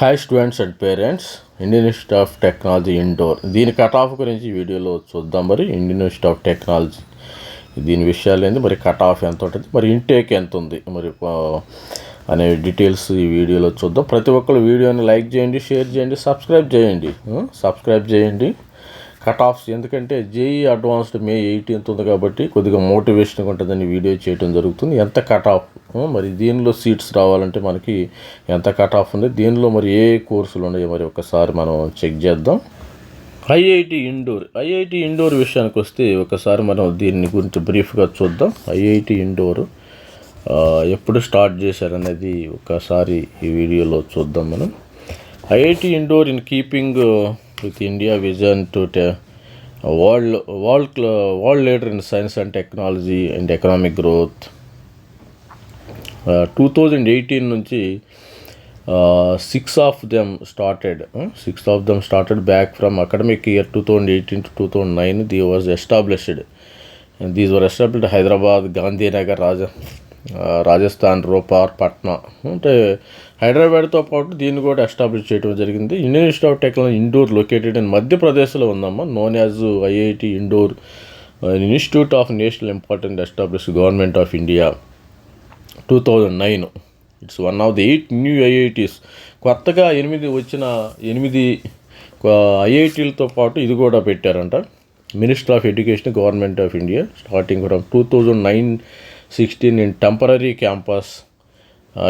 Hi students and parents Indian institute of technology Indore దీని cut off గురించి వీడియోలో చూద్దాం మరి ఇండియన్ ఇన్స్టిట్యూట్ ఆఫ్ టెక్నాలజీ దీని విషయాలు ఏంటి మరి కట్ ఆఫ్ ఎంత ఉంటుంది మరి ఇంటేక్ ఎంత ఉంది మరి అనే డీటెయిల్స్ ఈ వీడియోలో చూద్దాం ప్రతి ఒక్కరు వీడియోని లైక్ చేయండి షేర్ చేయండి సబ్స్క్రైబ్ చేయండి సబ్స్క్రైబ్ చేయండి కట్ ఆఫ్స్ ఎందుకంటే జేఈ అడ్వాన్స్డ్ మే ఎయిటీన్త్ ఉంది కాబట్టి కొద్దిగా మోటివేషన్గా ఉంటుందని వీడియో చేయడం జరుగుతుంది ఎంత కట్ ఆఫ్ మరి దీనిలో సీట్స్ రావాలంటే మనకి ఎంత కట్ ఆఫ్ ఉంది దీనిలో మరి ఏ కోర్సులు ఉన్నాయో మరి ఒకసారి మనం చెక్ చేద్దాం ఐఐటి ఇండోర్ ఐఐటి ఇండోర్ విషయానికి వస్తే ఒకసారి మనం దీని గురించి బ్రీఫ్గా చూద్దాం ఐఐటి ఇండోర్ ఎప్పుడు స్టార్ట్ చేశారనేది ఒకసారి ఈ వీడియోలో చూద్దాం మనం IIT Indore in keeping with India vision to world leader in science and technology and economic growth. 2018 nunchi 6 of them started back from academic year 2018 to 2009. They were established, and these were established in Hyderabad, Gandhinagar, Raja. Rajasthan Ropar Patna అంటే హైదరాబాద్తో పాటు దీన్ని కూడా establish చేయడం జరిగింది Indian institute of technology Indore located అని మధ్యప్రదేశ్లో ఉందమ్మా known as IIT Indore institute of national important establish government of India two thousand nine it's one of the eight new IITs కొత్తగా ఎనిమిది వచ్చిన ఎనిమిది ఐఐటీలతో పాటు ఇది కూడా పెట్టారంట minister of education government of India starting from two thousand nine sixteen in temporary campus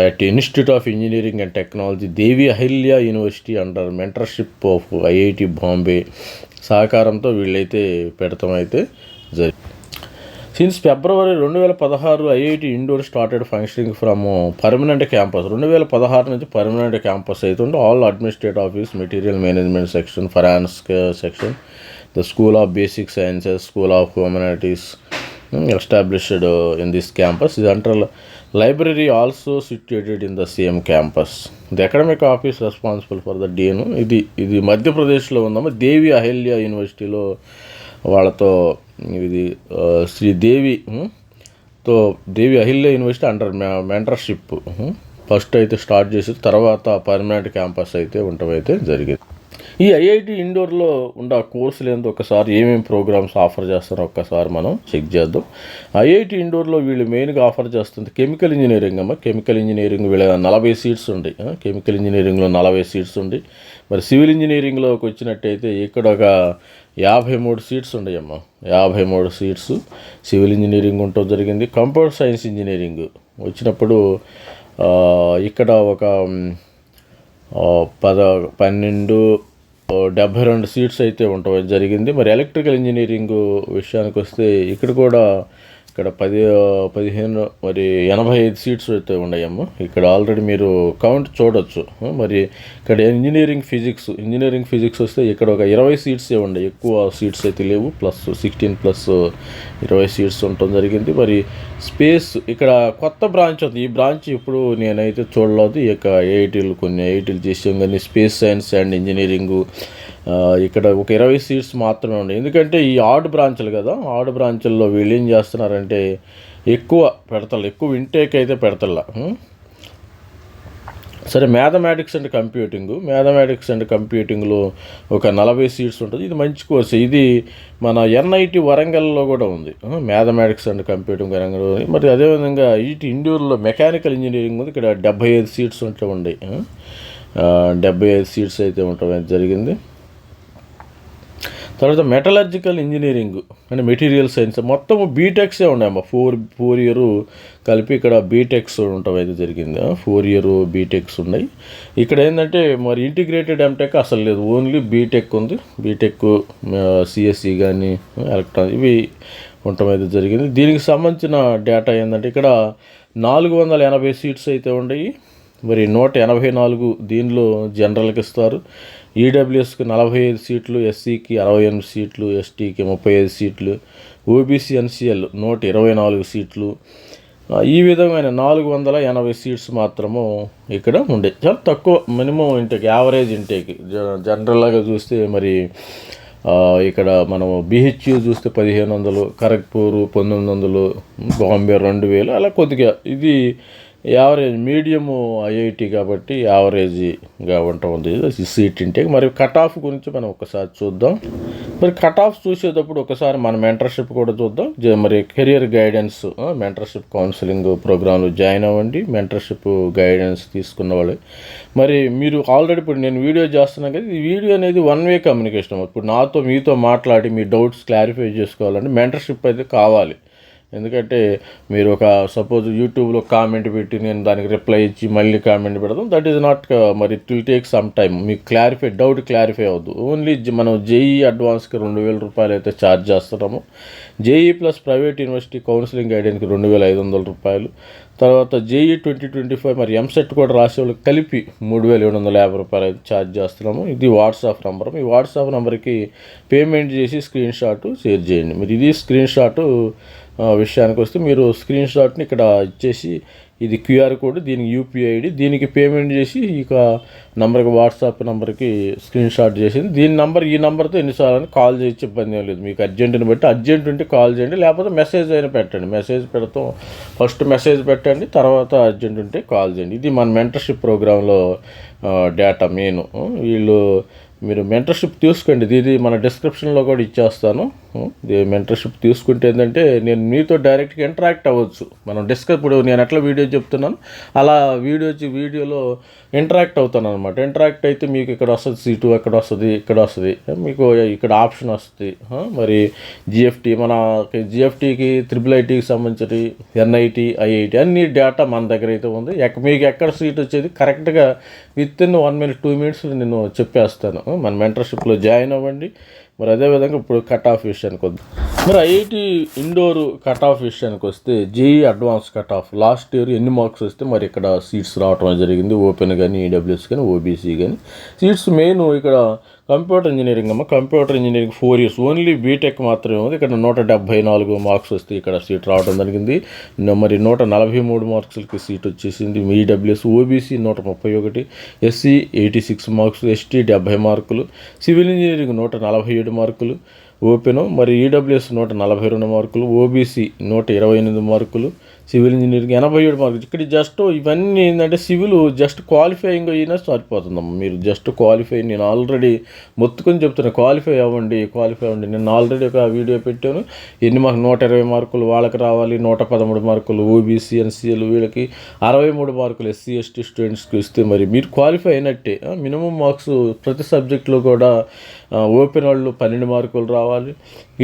at institute of engineering and technology Devi Ahilya university under mentorship of IIT Bombay సహకారంతో వీళ్ళైతే పెడతాం అయితే జరిగింది సిన్స్ ఫిబ్రవరి రెండు వేల పదహారు IIT Indore started functioning from permanent campus రెండు వేల పదహారు నుంచి పర్మనెంట్ క్యాంపస్ అవుతుంటే all administrate office material management section finance section the school of basic sciences school of humanities established in this campus ఇది central library also situated in the same campus the academic office responsible for the dean ఇది ఇది మధ్యప్రదేశ్లో ఉందమ్మా దేవి అహల్య యూనివర్సిటీలో వాళ్ళతో ఇది శ్రీదేవి తో Devi Ahilya university under mentorship first అయితే స్టార్ట్ చేసి తర్వాత పర్మనెంట్ క్యాంపస్ అయితే ఉండటం అయితే జరిగింది ఈ ఐఐటి ఇండోర్లో ఉన్న కోర్సులు ఏందో ఒకసారి ఏమేమి ప్రోగ్రామ్స్ ఆఫర్ చేస్తారో ఒక్కసారి మనం చెక్ చేద్దాం ఐఐటి ఇండోర్లో వీళ్ళు మెయిన్గా ఆఫర్ చేస్తుంది కెమికల్ ఇంజనీరింగ్ అమ్మ కెమికల్ ఇంజనీరింగ్ వీళ్ళ నలభై సీట్స్ ఉండి కెమికల్ ఇంజనీరింగ్లో నలభై సీట్స్ ఉండి మరి సివిల్ ఇంజనీరింగ్లోకి వచ్చినట్టయితే ఇక్కడ ఒక యాభై మూడు సీట్స్ అమ్మ యాభై మూడు సీట్స్ సివిల్ ఇంజనీరింగ్ ఉంటూ జరిగింది కంప్యూటర్ సైన్స్ ఇంజనీరింగ్ వచ్చినప్పుడు ఇక్కడ ఒక పద పన్నెండు డెబ్భై రెండు సీట్స్ అయితే ఉండటం జరిగింది మరి ఎలక్ట్రికల్ ఇంజనీరింగ్ విషయానికి వస్తే ఇక్కడ కూడా ఇక్కడ పది పదిహేను మరి ఎనభై ఐదు సీట్స్ అయితే ఉన్నాయమ్మ ఇక్కడ ఆల్రెడీ మీరు కౌంట్ చూడొచ్చు మరి ఇక్కడ ఇంజనీరింగ్ ఫిజిక్స్ ఇంజనీరింగ్ ఫిజిక్స్ వస్తే ఇక్కడ ఒక ఇరవై సీట్సే ఉన్నాయి ఎక్కువ సీట్స్ అయితే లేవు ప్లస్ సిక్స్టీన్ ప్లస్ ఇరవై సీట్స్ ఉండటం జరిగింది మరి స్పేస్ ఇక్కడ కొత్త బ్రాంచ్ ఉంది ఈ బ్రాంచ్ ఇప్పుడు నేనైతే చూడలేదు ఇక ఐఐటీలు కొన్ని ఐఐటీలు చేసాం కానీ స్పేస్ సైన్స్ అండ్ ఇంజనీరింగు ఇక్కడ ఒక ఇరవై సీట్స్ మాత్రమే ఉన్నాయి ఎందుకంటే ఈ ఆర్డ్ బ్రాంచ్లు కదా ఆర్డ్ బ్రాంచ్ల్లో వీళ్ళు ఏం చేస్తున్నారంటే ఎక్కువ పెడతల ఎక్కువ ఇంటేక్ అయితే పెడతల్లా సరే mathematics and computing mathematics and కంప్యూటింగ్లో ఒక నలభై సీట్స్ ఉంటుంది ఇది మంచి కోర్సు ఇది మన ఎన్ఐటి వరంగల్లో కూడా ఉంది మ్యాథమెటిక్స్ అండ్ కంప్యూటింగ్ వరంగల్ మరి అదేవిధంగా ఇటు ఇండూర్లో మెకానికల్ ఇంజనీరింగ్ ఉంది ఇక్కడ డెబ్బై ఐదు సీట్స్ ఉంటే ఉండే డెబ్బై ఐదు సీట్స్ అయితే ఉండటం జరిగింది తర్వాత మెటలర్జికల్ ఇంజనీరింగ్ అంటే మెటీరియల్ సైన్స్ మొత్తం బీటెక్సే ఉన్నాయమ్మా ఫోర్ ఫోర్ ఇయర్ కలిపి ఇక్కడ బీటెక్స్ ఉండటం అయితే జరిగింది ఫోర్ ఇయర్ బీటెక్స్ ఉన్నాయి ఇక్కడ ఏంటంటే మరి ఇంటిగ్రేటెడ్ ఎంటెక్ అసలు లేదు ఓన్లీ బీటెక్ ఉంది బీటెక్ సిఎస్ఈ కానీ ఎలక్ట్రానిక్ ఇవి ఉండటం అయితే జరిగింది దీనికి సంబంధించిన డేటా ఏంటంటే ఇక్కడ నాలుగు వందల ఎనభై సీట్స్ అయితే ఉన్నాయి మరి నూట ఎనభై నాలుగు దీనిలో జనరల్కి ఇస్తారు ఈడబ్ల్యూఎస్కి నలభై ఐదు సీట్లు ఎస్సీకి అరవై ఎనిమిది సీట్లు ఎస్టీకి ముప్పై ఐదు సీట్లు ఓబీసీ ఎన్సీఎల్ నూట ఇరవై నాలుగు సీట్లు ఈ విధమైన నాలుగు వందల ఎనభై సీట్స్ మాత్రము ఇక్కడ ఉండే చాలా తక్కువ మినిమం ఇంటికి యావరేజ్ ఇంటికి జనరల్గా చూస్తే మరి ఇక్కడ మనం బీహెచ్యూ చూస్తే పదిహేను వందలు ఖరగ్పూర్ పంతొమ్మిది వందలు బాంబే రెండు వేలు అలా కొద్దిగా ఇది యావరేజ్ మీడియము ఐఐటి కాబట్టి యావరేజ్గా ఉండటం ఉంది సీట్ ఇంటేక్ మరి కట్ ఆఫ్ గురించి మనం ఒకసారి చూద్దాం మరి కట్ ఆఫ్ చూసేటప్పుడు ఒకసారి మన మెంటర్షిప్ కూడా చూద్దాం మరి కెరియర్ గైడెన్స్ మెంటర్షిప్ కౌన్సిలింగ్ ప్రోగ్రాంలో జాయిన్ అవ్వండి మెంటర్షిప్ గైడెన్స్ తీసుకున్న వాళ్ళు మరి మీరు ఆల్రెడీ ఇప్పుడు నేను వీడియో చేస్తున్నాను కదా ఈ వీడియో అనేది వన్ వే కమ్యూనికేషన్ ఇప్పుడు నాతో మీతో మాట్లాడి మీ డౌట్స్ క్లారిఫై చేసుకోవాలంటే మెంటర్షిప్ అయితే కావాలి ఎందుకంటే మీరు ఒక సపోజ్ యూట్యూబ్లో కామెంట్ పెట్టి నేను దానికి రిప్లై ఇచ్చి మళ్ళీ కామెంట్ పెడతాం దట్ ఈస్ నాట్ మరి it will take some time మీకు క్లారిఫై డౌట్ క్లారిఫై అవ్వద్దు ఓన్లీ మనం జేఈ అడ్వాన్స్కి e రెండు వేల రూపాయలు అయితే ఛార్జ్ చేస్తున్నాము JEE plus private university counselling గైడెన్స్కి రెండు వేల ఐదు వందల రూపాయలు తర్వాత జేఈ ట్వంటీ ట్వంటీ ఫైవ్ మరి ఎంసెట్ కూడా రాసే వాళ్ళకి కలిపి మూడు వేల ఏడు వందల యాభై రూపాయలు అయితే ఛార్జ్ చేస్తున్నాము ఇది వాట్సాప్ నెంబర్ ఈ వాట్సాప్ నెంబర్కి పేమెంట్ చేసి స్క్రీన్ షాట్ షేర్ చేయండి మీరు ఇది స్క్రీన్ షాట్ విషయానికి వస్తే మీరు స్క్రీన్ షాట్ని ఇక్కడ ఇచ్చేసి ఇది క్యూఆర్ కోడ్ దీనికి యూపీఐ ఐడి దీనికి పేమెంట్ చేసి ఇక నంబర్కి వాట్సాప్ నెంబర్కి స్క్రీన్ షాట్ చేసింది దీని నంబర్ ఈ నెంబర్తో ఎన్నిసార్లు కాల్ చేసి ఇబ్బంది ఏం లేదు మీకు అర్జెంటుని బట్టి అర్జెంట్ ఉంటే కాల్ చేయండి లేకపోతే మెసేజ్ అయినా పెట్టండి మెసేజ్ పెడతాం ఫస్ట్ మెసేజ్ పెట్టండి తర్వాత అర్జెంట్ ఉంటే కాల్ చేయండి ఇది మన మెంటర్షిప్ ప్రోగ్రాంలో డేటా మెయిన్ వీళ్ళు మీరు మెంటర్షిప్ తీసుకోండి ఇది మన డిస్క్రిప్షన్లో కూడా ఇచ్చేస్తాను మెంటర్షిప్ తీసుకుంటే ఏంటంటే నేను మీతో డైరెక్ట్గా ఇంటరాక్ట్ అవ్వచ్చు మనం డిస్కస్ ఇప్పుడు నేను ఎట్లా వీడియో చెప్తున్నాను అలా వీడియో వీడియోలో ఇంటరాక్ట్ అవుతాను అనమాట ఇంటరాక్ట్ అయితే మీకు ఇక్కడ వస్తుంది సీటు ఎక్కడ వస్తుంది ఇక్కడ వస్తుంది మీకు ఇక్కడ ఆప్షన్ వస్తుంది మరి జిఎఫ్టీ మన జిఎఫ్టీకి త్రిబుల్ ఐటీకి సంబంధించి ఎన్ఐటి ఐఐటి అన్ని డేటా మన దగ్గర అయితే ఉంది మీకు ఎక్కడ సీట్ వచ్చేది కరెక్ట్గా within one minute two minutes నేను చెప్పేస్తాను మన మెంటర్షిప్లో జాయిన్ అవ్వండి మరి అదేవిధంగా ఇప్పుడు కట్ ఆఫ్ విషయానికి వద్దాం మరి ఐఐటి ఇండోర్ కట్ ఆఫ్ విషయానికి వస్తే JEE advance cut off last year ఎన్ని మార్క్స్ వస్తే మరి ఇక్కడ సీట్స్ రావటం జరిగింది ఓపెన్ కానీ ఈడబ్ల్యూఎస్ కానీ ఓబీసీ కానీ సీట్స్ మెయిన్ ఇక్కడ కంప్యూటర్ ఇంజనీరింగ్ అమ్మ computer engineering four years only BTech మాత్రమే ఉంది ఇక్కడ నూట డెబ్భై నాలుగు మార్క్స్ వస్తే ఇక్కడ సీట్ రావడం జరిగింది మరి నూట నలభై మూడు మార్క్స్లకి సీట్ వచ్చేసింది ఈడబ్ల్యూఎస్ ఓబీసీ e నూట ముప్పై ఒకటి SC e eighty six marks ST డెబ్భై మార్కులు సివిల్ ఇంజనీరింగ్ నూట నలభై ఏడు మార్కులు ఓపెను మరి ఈడబ్ల్యూఎస్ e నూట నలభై రెండు మార్కులు ఓబీసీ నూట ఇరవై ఎనిమిది మార్కులు సివిల్ ఇంజనీరింగ్ ఎనభై ఏడు మార్కులు ఇక్కడ జస్ట్ ఇవన్నీ ఏంటంటే సివిల్ జస్ట్ క్వాలిఫైయింగ్ అయినా సరిపోతుందమ్మా మీరు జస్ట్ క్వాలిఫై నేను ఆల్రెడీ మొత్తుకొని చెప్తున్నాను క్వాలిఫై అవ్వండి క్వాలిఫై అవ్వండి నేను ఆల్రెడీ ఒక వీడియో పెట్టాను ఎన్ని మాకు నూట ఇరవై మార్కులు వాళ్ళకి రావాలి నూట పదమూడు మార్కులు ఓబీసీ ఎన్సీఎల్ వీళ్ళకి అరవై మూడు మార్కులు ఎస్సీ ఎస్టీ స్టూడెంట్స్కి ఇస్తే మరి మీరు క్వాలిఫై అయినట్టే మినిమం మార్క్స్ ప్రతి సబ్జెక్టులో కూడా ఓపెన్ వాళ్ళు పన్నెండు మార్కులు రావాలి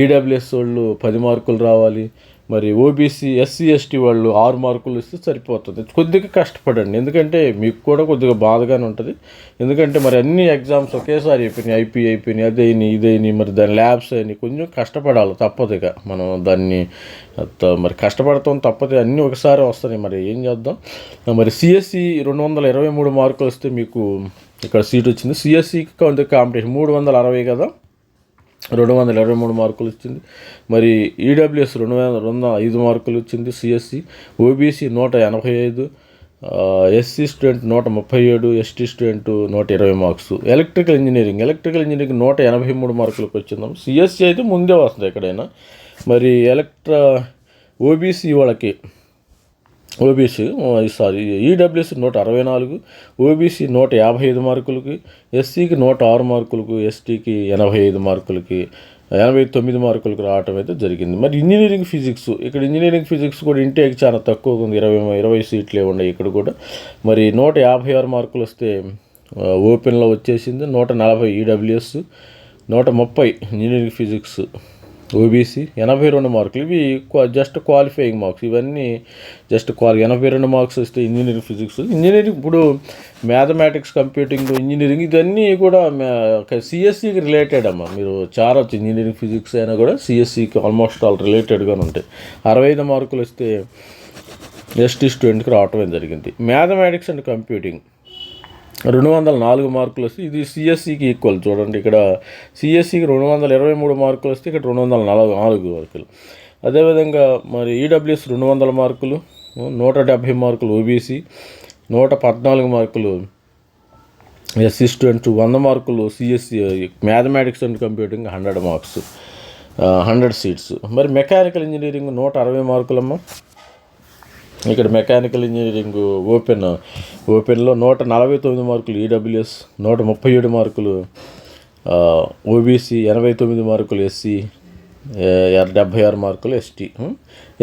ఈడబ్ల్యూఎస్ వాళ్ళు పది మార్కులు రావాలి మరి ఓబీసీ ఎస్సీ ఎస్టీ వాళ్ళు ఆరు మార్కులు ఇస్తే సరిపోతుంది కొద్దిగా కష్టపడండి ఎందుకంటే మీకు కూడా కొద్దిగా బాధగానే ఉంటుంది ఎందుకంటే మరి అన్ని ఎగ్జామ్స్ ఒకేసారి అయిపోయినాయి ఐపీ అయిపోయినాయి అదేని ఇదేని మరి దాని ల్యాబ్స్ అయినాయి కొంచెం కష్టపడాలి తప్పదు ఇక మనం దాన్ని మరి కష్టపడతాం తప్పదు అన్నీ ఒకసారి వస్తాయి మరి ఏం చేద్దాం మరి సిఎస్సి e రెండు వందల ఇరవై మూడు మార్కులు వస్తే మీకు ఇక్కడ సీట్ వచ్చింది సిఎస్సికి e కొంత కాంపిటీషన్ మూడు వందల అరవై కదా రెండు వందల ఇరవై మూడు మార్కులు వచ్చింది మరి ఈడబ్ల్యూఎస్ e రెండు వేల రెండు ఐదు మార్కులు వచ్చింది సిఎస్సి ఓబీసీ e, e నూట ఎనభై ఐదు ఎస్సీ స్టూడెంట్ నూట ముప్పై ఏడు ఎస్టీ స్టూడెంట్ నూట ఇరవై marks electrical engineering electrical engineering నూట ఎనభై మూడు మార్కులకు వచ్చిందాం సిఎస్సి అయితే ముందే వస్తుంది ఎక్కడైనా మరి ఎలక్ట్రా ఓబీసీ వాళ్ళకి ఓబీసీ సారీ ఈడబ్ల్యూసీ నూట అరవై నాలుగు ఓబీసీ నూట యాభై ఐదు మార్కులకి ఎస్సీకి నూట ఆరు మార్కులకు ఎస్టీకి ఎనభై ఐదు మార్కులకి ఎనభై తొమ్మిది మార్కులకు రావటం అయితే జరిగింది మరి ఇంజనీరింగ్ ఫిజిక్స్ ఇక్కడ ఇంజనీరింగ్ ఫిజిక్స్ కూడా ఇంటేక్ చాలా తక్కువగా ఉంది ఇరవై ఇరవై సీట్లే ఉన్నాయి ఇక్కడ కూడా మరి నూట యాభై ఆరు మార్కులు వస్తే ఓపెన్లో వచ్చేసింది నూట నలభై ఈడబ్ల్యూఎస్ నూట ముప్పై ఇంజనీరింగ్ ఫిజిక్స్ ఓబీసీ ఎనభై రెండు మార్కులు ఇవి జస్ట్ క్వాలిఫైయింగ్ మార్క్స్ ఇవన్నీ జస్ట్ క్వాలి ఎనభై రెండు మార్క్స్ వస్తే ఇంజనీరింగ్ ఫిజిక్స్ ఇంజనీరింగ్ ఇప్పుడు మ్యాథమెటిక్స్ కంప్యూటింగ్ ఇంజనీరింగ్ ఇవన్నీ కూడా సిఎస్సికి రిలేటెడ్ అమ్మా మీరు చాలా ఇంజనీరింగ్ ఫిజిక్స్ అయినా కూడా సిఎస్సికి ఆల్మోస్ట్ ఆల్ రిలేటెడ్గా ఉంటాయి అరవై ఐదు మార్కులు వస్తే ఎస్టీ స్టూడెంట్కి రావటం జరిగింది మ్యాథమెటిక్స్ అండ్ కంప్యూటింగ్ రెండు వందల నాలుగు మార్కులు వస్తే ఇది సిఎస్సికి ఈక్వల్ చూడండి ఇక్కడ సిఎస్సికి రెండు వందల ఇరవై మూడు మార్కులు వస్తే ఇక్కడ రెండు వందల నలభై నాలుగు మార్కులు అదేవిధంగా మరి ఈడబ్ల్యూఎస్ e రెండు వందల మార్కులు నూట డెబ్భై మార్కులు ఓబీసీ నూట పద్నాలుగు మార్కులు ఎస్సీ స్టూడెంట్స్ వంద మార్కులు CSE mathematics and computing hundred marks hundred seats మరి మెకానికల్ ఇంజనీరింగ్ నూట అరవై మార్కులమ్మా ఇక్కడ మెకానికల్ ఇంజనీరింగ్ ఓపెన్ ఓపెన్లో నూట నలభై తొమ్మిది మార్కులు ఈడబ్ల్యూఎస్ e నూట ముప్పై ఏడు మార్కులు ఓబీసీ ఎనభై తొమ్మిది మార్కులు ఎస్సీ డెబ్భై ఆరు మార్కులు ఎస్టీ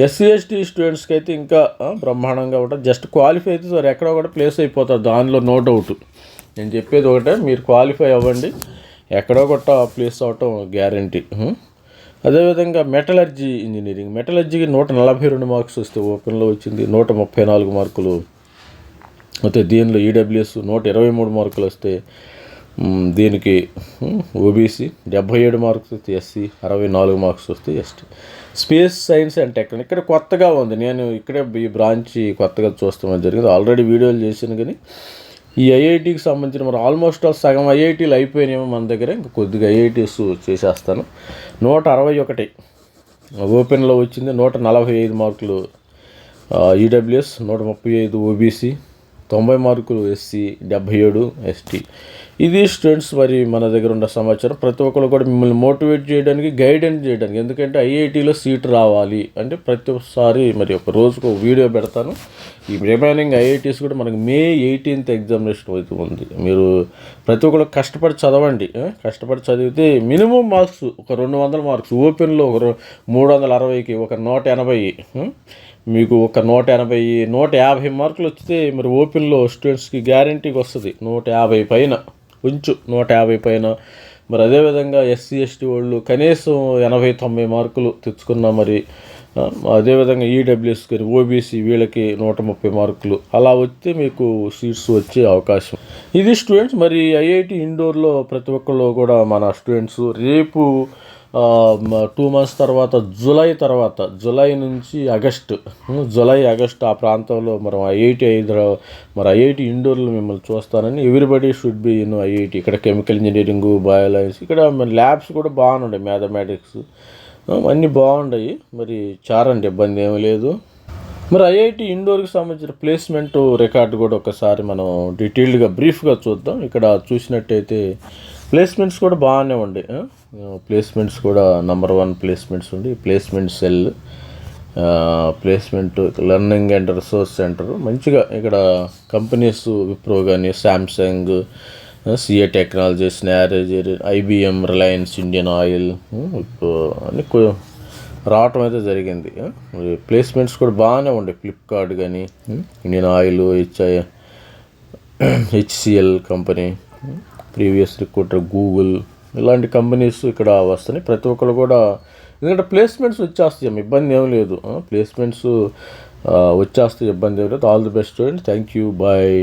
ఎస్సీ ఎస్టీ స్టూడెంట్స్కి అయితే ఇంకా బ్రహ్మాండంగా ఉంటుంది జస్ట్ క్వాలిఫై అయితే సార్ ఎక్కడో కూడా ప్లేస్ అయిపోతారు దానిలో నో డౌట్ నేను చెప్పేది ఒకటే మీరు క్వాలిఫై అవ్వండి ఎక్కడో కూడా ప్లేస్ అవటం గ్యారంటీ అదేవిధంగా మెటలర్జీ ఇంజనీరింగ్ మెటలర్జీకి నూట నలభై రెండు మార్క్స్ వస్తే ఓపెన్లో వచ్చింది నూట ముప్పై నాలుగు మార్కులు అయితే దీనిలో ఈడబ్ల్యూఎస్ నూట ఇరవై మూడు మార్కులు వస్తే దీనికి ఓబీసీ డెబ్భై ఏడు మార్క్స్ వస్తే ఎస్సీ అరవై నాలుగు మార్క్స్ వస్తే ST space science and technology ఇక్కడ కొత్తగా ఉంది నేను ఇక్కడే ఈ బ్రాంచ్ కొత్తగా చూస్తామని జరిగింది ఆల్రెడీ వీడియోలు చేశాను కానీ ఈ ఐఐటికి సంబంధించిన మరి ఆల్మోస్ట్ సగం ఐఐటీలు అయిపోయినాయేమో మన దగ్గర ఇంకా కొద్దిగా ఐఐటీస్ చేసేస్తాను నూట అరవై ఒకటి ఓపెన్లో వచ్చింది నూట నలభై ఐదు మార్కులు ఈడబ్ల్యూఎస్ నూట ముప్పై ఐదు ఓబీసీ తొంభై మార్కులు ఎస్సీ డెబ్భై ఏడు ఎస్టీ ఇది స్టూడెంట్స్ మరి మన దగ్గర ఉన్న సమాచారం ప్రతి ఒక్కరు కూడా మిమ్మల్ని మోటివేట్ చేయడానికి గైడెన్స్ చేయడానికి ఎందుకంటే ఐఐటీలో సీట్ రావాలి అంటే ప్రతి ఒక్కసారి మరి ఒక రోజుకు వీడియో పెడతాను ఈ రిమైనింగ్ ఐఐటీస్ కూడా మనకు మే ఎయిటీన్త్ ఎగ్జామినేషన్ అయితే ఉంది మీరు ప్రతి ఒక్కరు కష్టపడి చదవండి కష్టపడి చదివితే మినిమం మార్క్స్ ఒక రెండు వందల మార్క్స్ ఓపెన్లో ఒక మూడు వందల అరవైకి ఒక నూట ఎనభై మీకు ఒక నూట ఎనభై నూట యాభై మార్కులు వచ్చితే మరి ఓపెన్లో స్టూడెంట్స్కి గ్యారంటీకి వస్తుంది నూట యాభై పైన ఉంచు నూట యాభై పైన మరి అదేవిధంగా ఎస్సీ ఎస్టీ వాళ్ళు కనీసం ఎనభై తొంభై మార్కులు తెచ్చుకున్నా మరి అదేవిధంగా ఈడబ్ల్యూఎస్ గారి ఓబీసీ వీళ్ళకి నూట ముప్పై మార్కులు అలా వస్తే మీకు సీట్స్ వచ్చే అవకాశం ఇది స్టూడెంట్స్ మరి ఐఐటి ఇండోర్లో ప్రతి ఒక్కళ్ళు కూడా మన స్టూడెంట్స్ రేపు టూ మంత్స్ తర్వాత జులై తర్వాత జులై నుంచి ఆగస్టు జులై ఆగస్టు ఆ ప్రాంతంలో మనం ఐఐటి హైదరాబాద్ మరి ఐఐటి ఇండోర్లో మిమ్మల్ని చూస్తానని everybody should be in IIT ఇక్కడ కెమికల్ ఇంజనీరింగ్ బయాలజీ ఇక్కడ ల్యాబ్స్ కూడా బాగుండే మ్యాథమెటిక్స్ అన్నీ బాగుండయి మరి చారండి ఇబ్బంది ఏమీ లేదు మరి ఐఐటి ఇండోర్కి సంబంధించిన ప్లేస్మెంట్ రికార్డు కూడా ఒకసారి మనం డీటెయిల్డ్గా బ్రీఫ్గా చూద్దాం ఇక్కడ చూసినట్టయితే ప్లేస్మెంట్స్ కూడా బాగానే ఉండే ప్లేస్మెంట్స్ కూడా నంబర్ వన్ ప్లేస్మెంట్స్ ఉండి placement cell placement learning and resource centre మంచిగా ఇక్కడ కంపెనీస్ విప్రో కానీ శాంసంగ్ సిఏ టెక్నాలజీస్ స్నారేజర్ ఐబిఎం రిలయన్స్ ఇండియన్ ఆయిల్ అని రావటం అయితే జరిగింది ప్లేస్మెంట్స్ కూడా బాగానే ఉండే ఫ్లిప్కార్ట్ కానీ Indian oil HI HCL company previous recruiter Google ఇలాంటి కంపెనీస్ ఇక్కడ వస్తున్నాయి ప్రతి ఒక్కరు కూడా ఎందుకంటే ప్లేస్మెంట్స్ వచ్చేస్తాయి ఇబ్బంది ఏం లేదు ప్లేస్మెంట్స్ వచ్చేస్తాయి ఇబ్బంది ఏం లేదు all the best and thank you bye